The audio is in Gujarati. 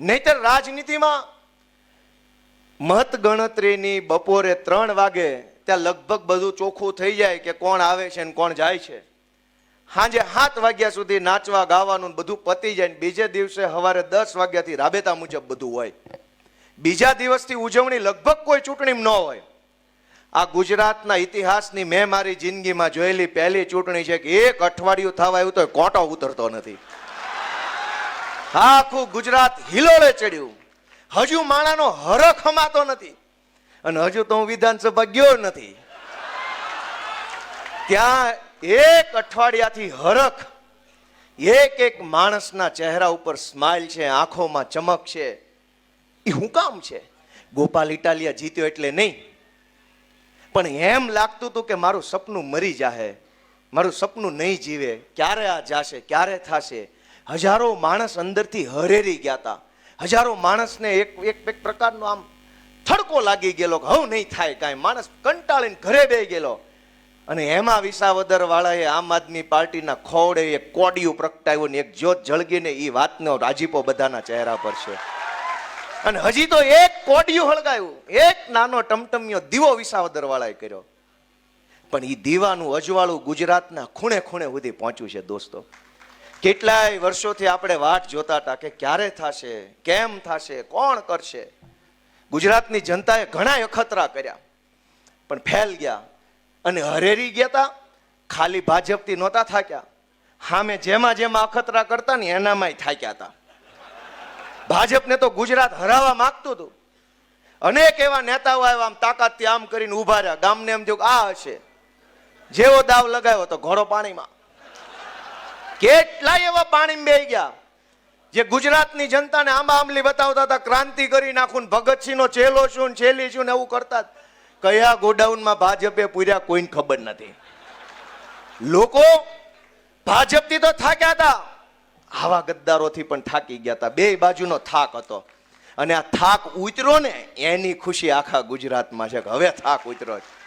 નહીતર રાજનીતિમાં મત ગણતરીની બપોરે ત્રણ વાગે ત્યાં લગભગ બધું ચોખ્ખું થઈ જાય કે કોણ આવે છે ને કોણ જાય છે. સાંજે સાત વાગ્યા સુધી નાચવા, ગાવાનું બધું પતી જાય બીજે દિવસે સવારે દસ વાગ્યાથી રાબેતા મુજબ બધું હોય. બીજા દિવસથી ઉજવણી લગભગ કોઈ ચૂંટણી ન હોય. આ ગુજરાતના ઇતિહાસની મેં મારી જિંદગીમાં જોયેલી પહેલી ચૂંટણી છે કે એક અઠવાડિયું થવા આવ્યું તો કોટો ઉતરતો નથી. આખું ગુજરાત હિલોળે ચડ્યું. હજુ માણાનો હરખ હમાતો નથી. અને હજુ તો હું વિધાનસભા ગયો નથી. ત્યાં એક અઠવાડિયાથી હરખ, એક એક માણસના ચહેરા ઉપર સ્માઇલ છે, આંખોમાં ચમક છે. એ હું કામ છે? ગોપાલ ઇટાલિયા જીત્યો એટલે નહીં. પણ એમ લાગતું હતું કે મારું સપનું મરી જાહે. મારું સપનું નહીં જીવે. ક્યારે આ જાશે? ક્યારે થશે? હજારો માણસ અંદરથી હરેરી ગયા હતા હજારો માણસને એક એક એક પ્રકારનો આમ થડકો લાગી ગયેલો કે હવ નહીં થાય કાંઈ. માણસ કંટાળીને ઘરે બેહી ગયેલો. અને એમાં વિસાવદર વાળાએ આમ આદમી પાર્ટીના ખોડે એક કોડિયું પ્રગટાવ્યું ને એક જ્યોત જળગીને એ વાતનો રાજીપો બધાના ચહેરા પર છે. અને હજી તો એક કોડિયું હળગાયું. એક નાનો ટમટમિયો દીવો વિસાવદર વાળાએ કર્યો. પણ એ દીવાનું અજવાળું ગુજરાતના ખૂણે ખૂણે સુધી પહોંચ્યું છે દોસ્તો. કેટલાય વર્ષોથી આપણે વાટ જોતા હતા કે ક્યારે થશે, કેમ થશે, કોણ કરશે? ગુજરાતની જનતાએ ઘણા અખતરા કર્યા, પણ ફેલ ગયા અને હરેરી ગયા હતા ખાલી ભાજપથી નહોતા થાક્યા. સામે જેમાં જેમાં અખતરા કરતા ને એનામાંય થાક્યા હતા ભાજપને તો ગુજરાત હરાવવા માગતું હતું. અનેક એવા નેતાઓ આવ્યા, આમ તાકાતથી આમ કરીને ઊભા રહ્યા. ગામને એમ થયું આ હશે. જેવો દાવ લગાવ્યો તો ઘોડો પાણીમાં. કેટલાય એવા પાણીમાં બેહી ગયા. જે ગુજરાતની જનતાને આંબા આંબલી બતાવતા હતા, ક્રાંતિ કરી નાખું ભગતસિંહ ભગતસિંહનો ચેલો ને છેલી છું ને એવું કરતા. કયા ગોડાઉનમાં ભાજપે પૂર્યા કોઈને ખબર નથી. લોકો ભાજપથી તો થાક્યા હતા. આવા ગદ્દારોથી પણ થાકી ગયા હતા. બે બાજુનો થાક હતો. અને આ થાક ઉતરો ને, એની ખુશી આખા ગુજરાતમાં છે કે હવે થાક ઉતરો છે.